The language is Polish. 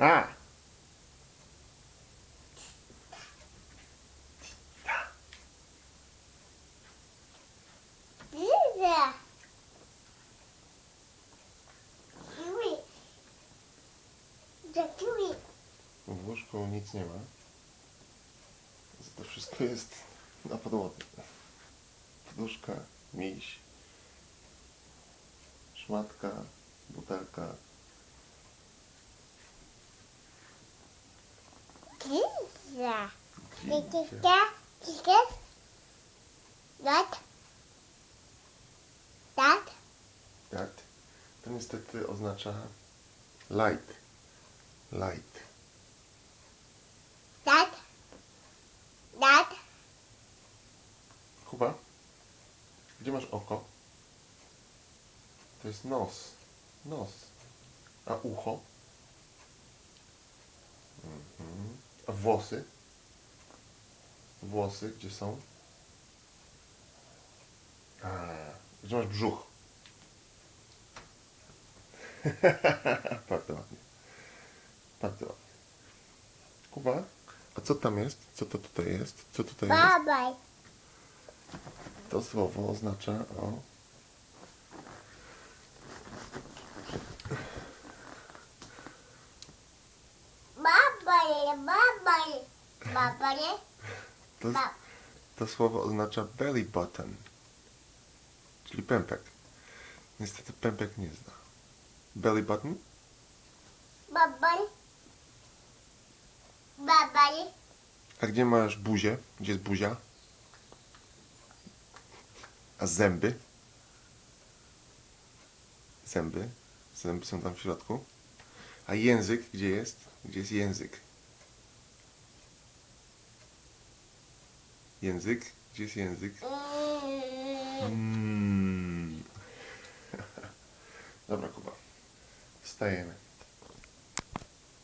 A. W łóżku nic nie ma. To wszystko jest na podłodze. Poduszka, miś, szmatka, butelka. Widzicie? Pizza. Pizza. That. That. Tak. To niestety oznacza light. Light. That. That. Kuba, gdzie masz oko? To jest nos. Nos. A ucho? A włosy? Włosy, gdzie są? A, gdzie masz brzuch? Bardzo ładnie. Bardzo ładnie. Kuba, a co tam jest? Co to tutaj jest? Co tutaj jest? To słowo oznacza o. Bye bye. To, Ba- to słowo oznacza belly button, czyli pępek. Niestety pępek nie zna. Belly button? Bye bye. Bye bye. A gdzie masz buzię? Gdzie jest buzia? A zęby? Zęby. Zęby są tam w środku. A język gdzie jest? Gdzie jest język? Język? Gdzie jest język? Mm. Mm. Dobra, Kuba. Wstajemy.